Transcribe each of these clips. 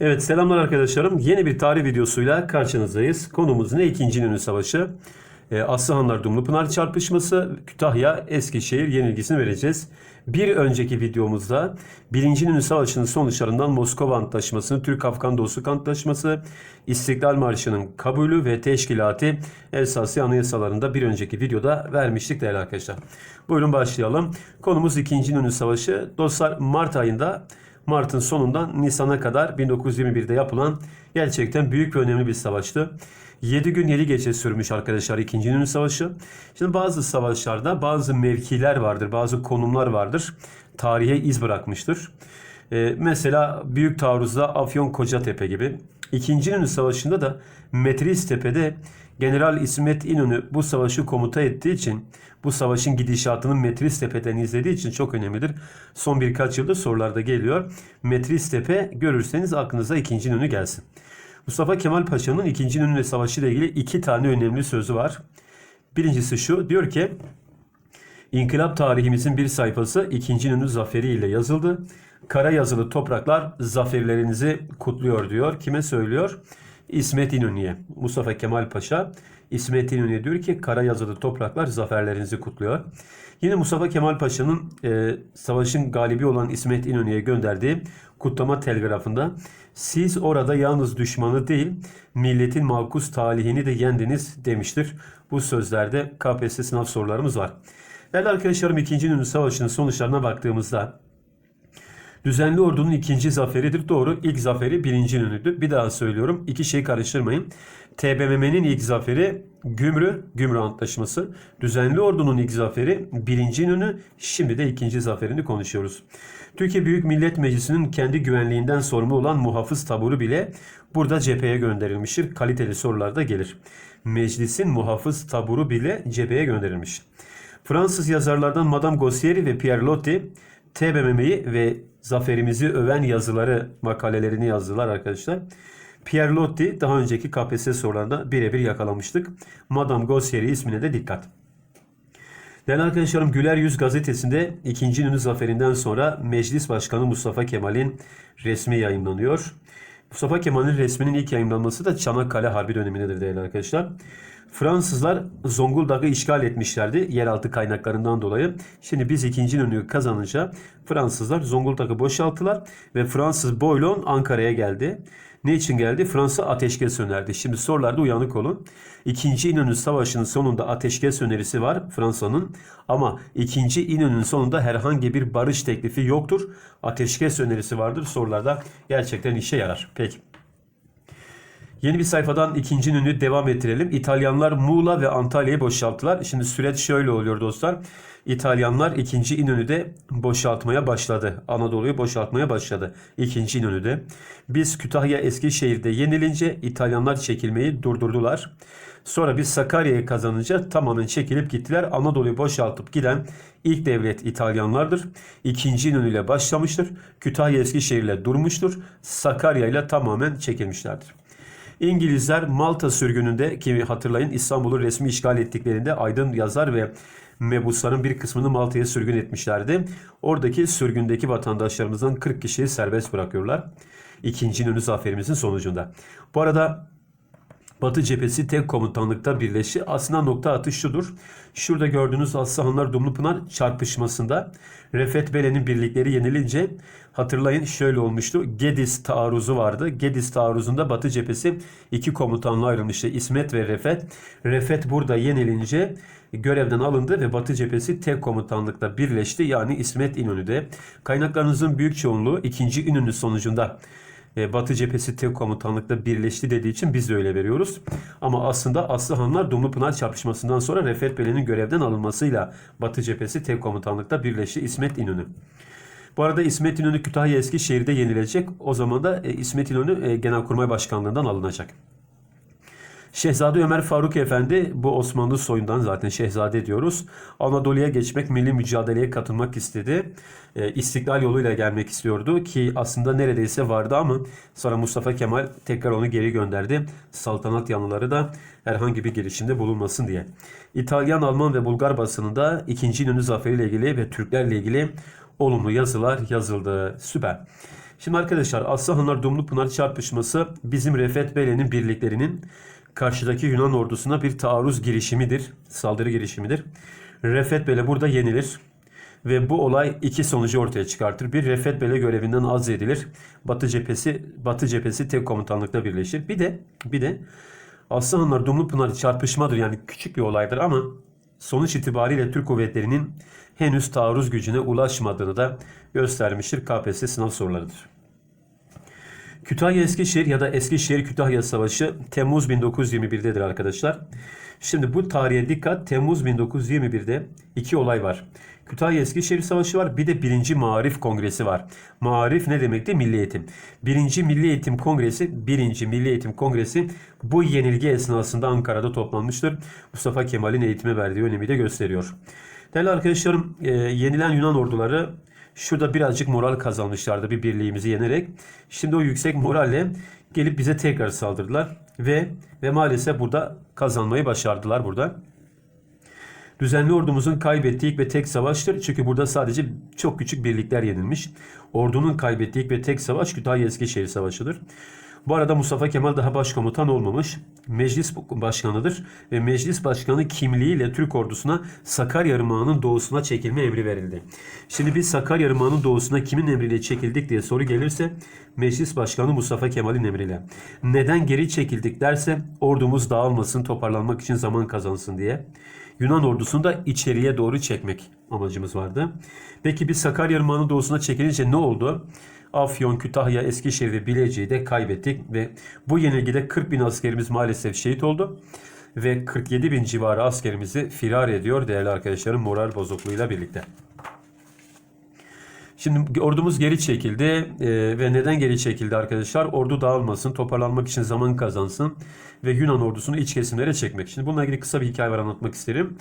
Evet selamlar arkadaşlarım. Yeni bir tarih videosuyla karşınızdayız. Konumuz ne? İkinci İnönü Savaşı. E, Aslıhanlar Dumlupınar çarpışması, Kütahya Eskişehir yenilgisini vereceğiz. Bir önceki videomuzda 1. İnönü Savaşı'nın sonuçlarından Moskova Antlaşması'nı, Türk-Afgan Dostluk Antlaşması, İstiklal Marşı'nın kabulü ve teşkilatı esası anayasalarında bir önceki videoda vermiştik değerli arkadaşlar. Buyurun başlayalım. Konumuz 2. İnönü Savaşı. Dostlar Mart ayında Mart'ın sonundan Nisan'a kadar 1921'de yapılan gerçekten büyük ve önemli bir savaştı. 7 gün 7 gece sürmüş arkadaşlar 2. İnönü Savaşı. Şimdi bazı savaşlarda bazı mevkiler vardır, bazı konumlar vardır. Tarihe iz bırakmıştır. Ee, mesela Büyük Taarruz'da Afyon Kocatepe gibi. 2. İnönü Savaşı'nda da Metris Tepe'de General İsmet İnönü bu savaşı komuta ettiği için bu savaşın gidişatını Metris Tepe'den izlediği için çok önemlidir. Son birkaç yıldır sorularda geliyor. Metris Tepe görürseniz aklınıza 2. İnönü gelsin. Mustafa Kemal Paşa'nın 2. İnönü Savaşı ile ilgili iki tane önemli sözü var. Birincisi şu diyor ki İnkılap tarihimizin bir sayfası 2. İnönü Zaferi ile yazıldı. Kara yazılı topraklar zaferlerinizi kutluyor diyor. Kime söylüyor? İsmet İnönü'ye. Mustafa Kemal Paşa İsmet İnönü'ye diyor ki kara yazılı topraklar zaferlerinizi kutluyor. Yine Mustafa Kemal Paşa'nın e, savaşın galibi olan İsmet İnönü'ye gönderdiği kutlama telgrafında siz orada yalnız düşmanı değil milletin makus talihini de yendiniz demiştir. Bu sözlerde KPSS sınav sorularımız var. Değerli arkadaşlarım 2. İnönü Savaşı'nın sonuçlarına baktığımızda Düzenli ordunun ikinci zaferidir. Doğru. İlk zaferi birinci İnönü'dü. Bir daha söylüyorum. İki şeyi karıştırmayın. TBMM'nin ilk zaferi Gümrü, Gümrü Antlaşması. Düzenli ordunun ilk zaferi birinci İnönü. Şimdi de ikinci zaferini konuşuyoruz. Türkiye Büyük Millet Meclisi'nin kendi güvenliğinden sorumlu olan muhafız taburu bile burada cepheye gönderilmiştir. Kaliteli sorular da gelir. Meclisin muhafız taburu bile cepheye gönderilmiş. Fransız yazarlardan Madame Gossieri ve Pierre Loti TBMM'yi ve zaferimizi öven yazıları, makalelerini yazdılar arkadaşlar. Pierre Loti daha önceki KPSS sorularında birebir yakalamıştık. Madame Gossieri ismine de dikkat. Değerli arkadaşlarım Güler Yüz gazetesinde 2. İnönü zaferinden sonra Meclis Başkanı Mustafa Kemal'in resmi yayınlanıyor. Mustafa Kemal'in resminin ilk yayınlanması da Çanakkale Harbi dönemindedir değerli arkadaşlar. Fransızlar Zonguldak'ı işgal etmişlerdi yeraltı kaynaklarından dolayı. Şimdi biz ikinci İnönü'yü kazanınca Fransızlar Zonguldak'ı boşalttılar ve Fransız Boylon Ankara'ya geldi. Ne için geldi? Fransa ateşkes önerdi. Şimdi sorularda uyanık olun. İkinci İnönü Savaşı'nın sonunda ateşkes önerisi var Fransa'nın. Ama ikinci İnönü'nün sonunda herhangi bir barış teklifi yoktur. Ateşkes önerisi vardır. Sorularda gerçekten işe yarar. Peki. Yeni bir sayfadan ikinci ünlü devam ettirelim. İtalyanlar Muğla ve Antalya'yı boşalttılar. Şimdi süreç şöyle oluyor dostlar. İtalyanlar ikinci İnönü'de boşaltmaya başladı. Anadolu'yu boşaltmaya başladı. İkinci İnönü'de. Biz Kütahya Eskişehir'de yenilince İtalyanlar çekilmeyi durdurdular. Sonra biz Sakarya'yı kazanınca tamamen çekilip gittiler. Anadolu'yu boşaltıp giden ilk devlet İtalyanlardır. İkinci İnönü ile başlamıştır. Kütahya Eskişehir ile durmuştur. Sakarya ile tamamen çekilmişlerdir. İngilizler Malta sürgününde ki hatırlayın İstanbul'u resmi işgal ettiklerinde aydın yazar ve mebusların bir kısmını Malta'ya sürgün etmişlerdi. Oradaki sürgündeki vatandaşlarımızdan 40 kişiyi serbest bırakıyorlar. İkinci İnönü zaferimizin sonucunda. Bu arada Batı cephesi tek komutanlıkta birleşti. Aslında nokta atış şudur. Şurada gördüğünüz Aslıhanlar Dumlupınar çarpışmasında Refet Belen'in birlikleri yenilince hatırlayın şöyle olmuştu. Gediz taarruzu vardı. Gediz taarruzunda Batı cephesi iki komutanlığa ayrılmıştı. İsmet ve Refet. Refet burada yenilince görevden alındı ve Batı cephesi tek komutanlıkta birleşti. Yani İsmet İnönü'de. Kaynaklarınızın büyük çoğunluğu 2. İnönü sonucunda e, Batı cephesi tek komutanlıkta birleşti dediği için biz de öyle veriyoruz. Ama aslında Aslıhanlar Dumlupınar çarpışmasından sonra Refet Belen'in görevden alınmasıyla Batı cephesi tek komutanlıkta birleşti İsmet İnönü. Bu arada İsmet İnönü Kütahya Eskişehir'de yenilecek. O zaman da e, İsmet İnönü e, Genelkurmay Başkanlığından alınacak. Şehzade Ömer Faruk Efendi bu Osmanlı soyundan zaten şehzade diyoruz. Anadolu'ya geçmek, milli mücadeleye katılmak istedi. E, istiklal yoluyla gelmek istiyordu ki aslında neredeyse vardı ama sonra Mustafa Kemal tekrar onu geri gönderdi. Saltanat yanlıları da herhangi bir girişimde bulunmasın diye. İtalyan, Alman ve Bulgar basınında 2. İnönü Zaferi ile ilgili ve Türklerle ilgili olumlu yazılar yazıldı. Süper. Şimdi arkadaşlar Aslıhanlar Dumlu Pınar çarpışması bizim Refet Bey'lerin birliklerinin karşıdaki Yunan ordusuna bir taarruz girişimidir. Saldırı girişimidir. Refet Bey'le burada yenilir. Ve bu olay iki sonucu ortaya çıkartır. Bir Refet Bey'le görevinden azledilir. Batı cephesi Batı cephesi tek komutanlıkla birleşir. Bir de bir de Aslıhanlar Dumlu Pınar çarpışmadır yani küçük bir olaydır ama sonuç itibariyle Türk kuvvetlerinin henüz taarruz gücüne ulaşmadığını da göstermiştir. KPSS sınav sorularıdır. Kütahya Eskişehir ya da Eskişehir Kütahya Savaşı Temmuz 1921'dedir arkadaşlar. Şimdi bu tarihe dikkat. Temmuz 1921'de iki olay var. Kütahya Eskişehir Savaşı var. Bir de birinci Marif Kongresi var. Marif ne demekti? Milli Eğitim. Birinci Milli Eğitim Kongresi, birinci Milli Eğitim Kongresi bu yenilgi esnasında Ankara'da toplanmıştır. Mustafa Kemal'in eğitime verdiği önemi de gösteriyor. Değerli arkadaşlarım, e, yenilen Yunan orduları şurada birazcık moral kazanmışlardı bir birliğimizi yenerek. Şimdi o yüksek moralle gelip bize tekrar saldırdılar ve ve maalesef burada kazanmayı başardılar burada. Düzenli ordumuzun kaybettiği ilk ve tek savaştır. Çünkü burada sadece çok küçük birlikler yenilmiş. Ordunun kaybettiği ilk ve tek savaş Kütahya Eskişehir Savaşı'dır. Bu arada Mustafa Kemal daha başkomutan olmamış. Meclis başkanıdır ve meclis başkanı kimliğiyle Türk ordusuna Sakarya Irmağı'nın doğusuna çekilme emri verildi. Şimdi biz Sakarya Irmağı'nın doğusuna kimin emriyle çekildik diye soru gelirse meclis başkanı Mustafa Kemal'in emriyle. Neden geri çekildik derse ordumuz dağılmasın, toparlanmak için zaman kazansın diye. Yunan ordusunu da içeriye doğru çekmek amacımız vardı. Peki biz Sakarya Irmağı'nın doğusuna çekilince ne oldu? Afyon, Kütahya, Eskişehir ve Bilecik'i de kaybettik ve bu yenilgide 40 bin askerimiz maalesef şehit oldu ve 47 bin civarı askerimizi firar ediyor değerli arkadaşlarım moral bozukluğuyla birlikte. Şimdi ordumuz geri çekildi e, ve neden geri çekildi arkadaşlar? Ordu dağılmasın, toparlanmak için zaman kazansın ve Yunan ordusunu iç kesimlere çekmek. Şimdi bununla ilgili kısa bir hikaye var anlatmak isterim.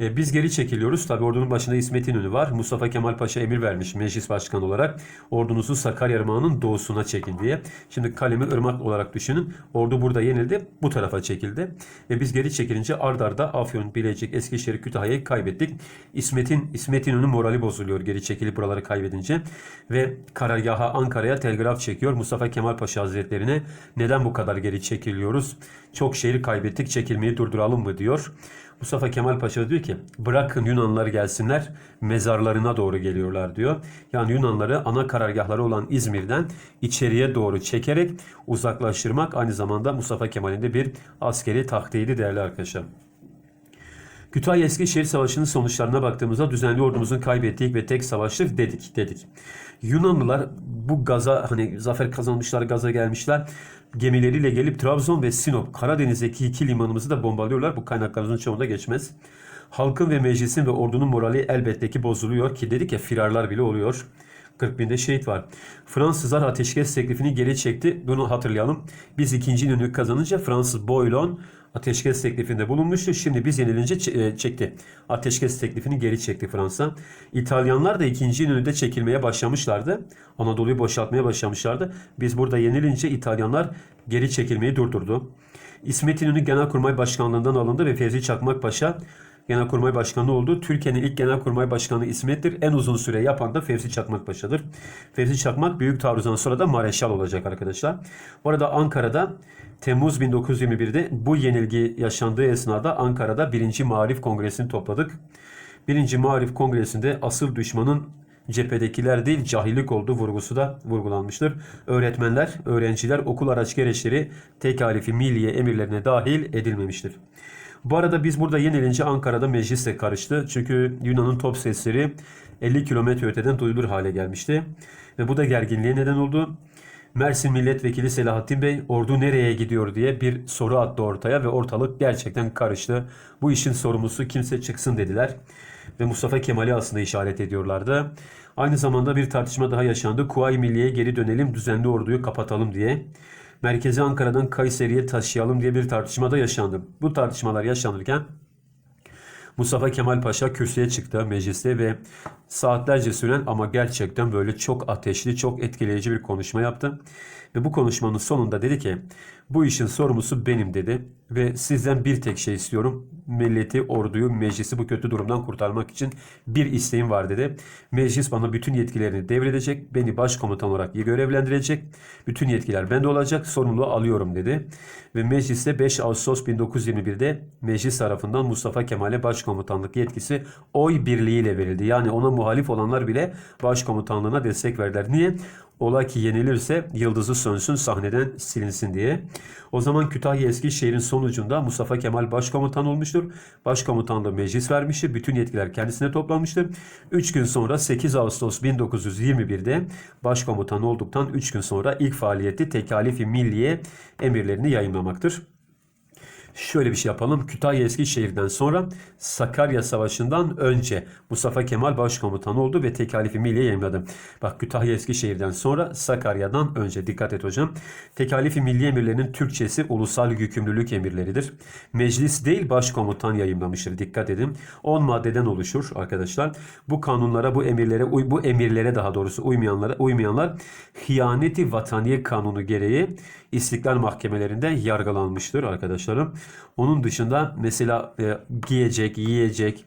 E, biz geri çekiliyoruz. Tabi ordunun başında İsmet İnönü var. Mustafa Kemal Paşa emir vermiş meclis başkanı olarak. Ordunuzu Sakarya Irmağı'nın doğusuna çekin diye. Şimdi kalemi ırmak olarak düşünün. Ordu burada yenildi. Bu tarafa çekildi. Ve biz geri çekilince ard arda Afyon, Bilecik, Eskişehir, Kütahya'yı kaybettik. İsmet'in İsmet İnönü'nün morali bozuluyor geri çekilip buraları kaybedince. Ve karargaha Ankara'ya telgraf çekiyor. Mustafa Kemal Paşa Hazretlerine neden bu kadar geri çekiliyoruz? Çok şehir kaybettik çekilmeyi durduralım mı diyor. Mustafa Kemal Paşa diyor ki bırakın Yunanlılar gelsinler mezarlarına doğru geliyorlar diyor. Yani Yunanları ana karargahları olan İzmir'den içeriye doğru çekerek uzaklaştırmak aynı zamanda Mustafa Kemal'in de bir askeri taktiğiydi değerli arkadaşlar. Kütahya Eskişehir Savaşı'nın sonuçlarına baktığımızda düzenli ordumuzun kaybettiği ve tek savaştır dedik dedik. Yunanlılar bu gaza hani zafer kazanmışlar gaza gelmişler gemileriyle gelip Trabzon ve Sinop Karadeniz'deki iki limanımızı da bombalıyorlar. Bu kaynaklarımızın çoğunda geçmez. Halkın ve meclisin ve ordunun morali elbette ki bozuluyor ki dedik ya firarlar bile oluyor. 40 binde şehit var. Fransızlar ateşkes teklifini geri çekti. Bunu hatırlayalım. Biz ikinci İnönü kazanınca Fransız Boylon ateşkes teklifinde bulunmuştu. Şimdi biz yenilince e, çekti. Ateşkes teklifini geri çekti Fransa. İtalyanlar da ikinci İnönü'de çekilmeye başlamışlardı. Anadolu'yu boşaltmaya başlamışlardı. Biz burada yenilince İtalyanlar geri çekilmeyi durdurdu. İsmet İnönü Genelkurmay Başkanlığından alındı ve Fevzi Çakmak Paşa Genelkurmay Başkanı oldu. Türkiye'nin ilk Genelkurmay Başkanı İsmet'tir. En uzun süre yapan da Fevzi Çakmak Paşa'dır. Fevzi Çakmak büyük taarruzdan sonra da Mareşal olacak arkadaşlar. Bu arada Ankara'da Temmuz 1921'de bu yenilgi yaşandığı esnada Ankara'da 1. Marif Kongresi'ni topladık. 1. Marif Kongresi'nde asıl düşmanın cephedekiler değil cahillik olduğu vurgusu da vurgulanmıştır. Öğretmenler, öğrenciler, okul araç gereçleri tekalifi milliye emirlerine dahil edilmemiştir. Bu arada biz burada yenilince Ankara'da meclisle karıştı. Çünkü Yunan'ın top sesleri 50 kilometre öteden duyulur hale gelmişti. Ve bu da gerginliğe neden oldu. Mersin Milletvekili Selahattin Bey ordu nereye gidiyor diye bir soru attı ortaya ve ortalık gerçekten karıştı. Bu işin sorumlusu kimse çıksın dediler. Ve Mustafa Kemal'i aslında işaret ediyorlardı. Aynı zamanda bir tartışma daha yaşandı. Kuvayi Milliye'ye geri dönelim, düzenli orduyu kapatalım diye merkezi Ankara'dan Kayseri'ye taşıyalım diye bir tartışma da yaşandı. Bu tartışmalar yaşanırken Mustafa Kemal Paşa kürsüye çıktı mecliste ve saatlerce süren ama gerçekten böyle çok ateşli, çok etkileyici bir konuşma yaptı. Ve bu konuşmanın sonunda dedi ki bu işin sorumlusu benim dedi. Ve sizden bir tek şey istiyorum. Milleti, orduyu, meclisi bu kötü durumdan kurtarmak için bir isteğim var dedi. Meclis bana bütün yetkilerini devredecek. Beni başkomutan olarak görevlendirecek. Bütün yetkiler bende olacak. Sorumluluğu alıyorum dedi. Ve mecliste 5 Ağustos 1921'de meclis tarafından Mustafa Kemal'e başkomutanlık yetkisi oy birliğiyle verildi. Yani ona muhalif olanlar bile başkomutanlığına destek verdiler. Niye? Ola ki yenilirse yıldızı sönsün sahneden silinsin diye. O zaman Kütahya Eskişehir'in sonucunda Mustafa Kemal başkomutan olmuştur. Başkomutanlığı meclis vermiştir. Bütün yetkiler kendisine toplanmıştır. 3 gün sonra 8 Ağustos 1921'de başkomutan olduktan 3 gün sonra ilk faaliyeti Tekalifi Milliye emirlerini yayınlamaktır. Şöyle bir şey yapalım. Kütahya Eskişehir'den sonra Sakarya Savaşı'ndan önce Mustafa Kemal başkomutan oldu ve tekalifi milliye yayınladı. Bak Kütahya Eskişehir'den sonra Sakarya'dan önce dikkat et hocam. Tekalifi milli emirlerinin Türkçesi ulusal yükümlülük emirleridir. Meclis değil başkomutan yayınlamıştır. Dikkat edin. 10 maddeden oluşur arkadaşlar. Bu kanunlara, bu emirlere, bu emirlere daha doğrusu uymayanlara, uymayanlar hıyaneti vataniye kanunu gereği İstiklal mahkemelerinde yargılanmıştır arkadaşlarım. Onun dışında mesela e, giyecek, yiyecek,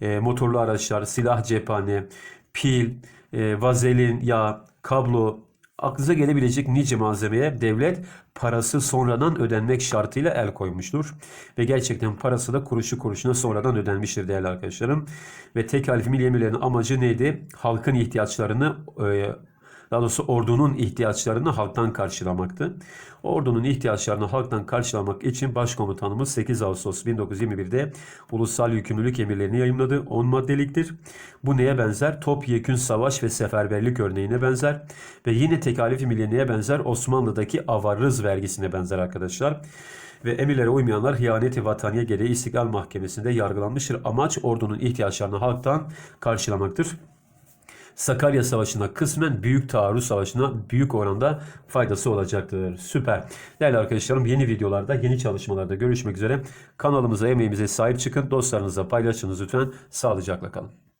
e, motorlu araçlar, silah cephane, pil, e, vazelin, yağ, kablo, aklınıza gelebilecek nice malzemeye devlet parası sonradan ödenmek şartıyla el koymuştur. Ve gerçekten parası da kuruşu kuruşuna sonradan ödenmiştir değerli arkadaşlarım. Ve tek harf milli emirlerin amacı neydi? Halkın ihtiyaçlarını e, daha doğrusu ordunun ihtiyaçlarını halktan karşılamaktı. Ordunun ihtiyaçlarını halktan karşılamak için başkomutanımız 8 Ağustos 1921'de ulusal yükümlülük emirlerini yayımladı. 10 maddeliktir. Bu neye benzer? Topyekün savaş ve seferberlik örneğine benzer. Ve yine tekalifi milliyeye benzer Osmanlı'daki avarız vergisine benzer arkadaşlar. Ve emirlere uymayanlar hıyaneti vataniye gereği İstiklal Mahkemesi'nde yargılanmıştır. Amaç ordunun ihtiyaçlarını halktan karşılamaktır. Sakarya Savaşı'na kısmen Büyük Taarruz Savaşı'na büyük oranda faydası olacaktır. Süper. Değerli arkadaşlarım yeni videolarda, yeni çalışmalarda görüşmek üzere. Kanalımıza, emeğimize sahip çıkın. Dostlarınızla paylaşınız lütfen. Sağlıcakla kalın.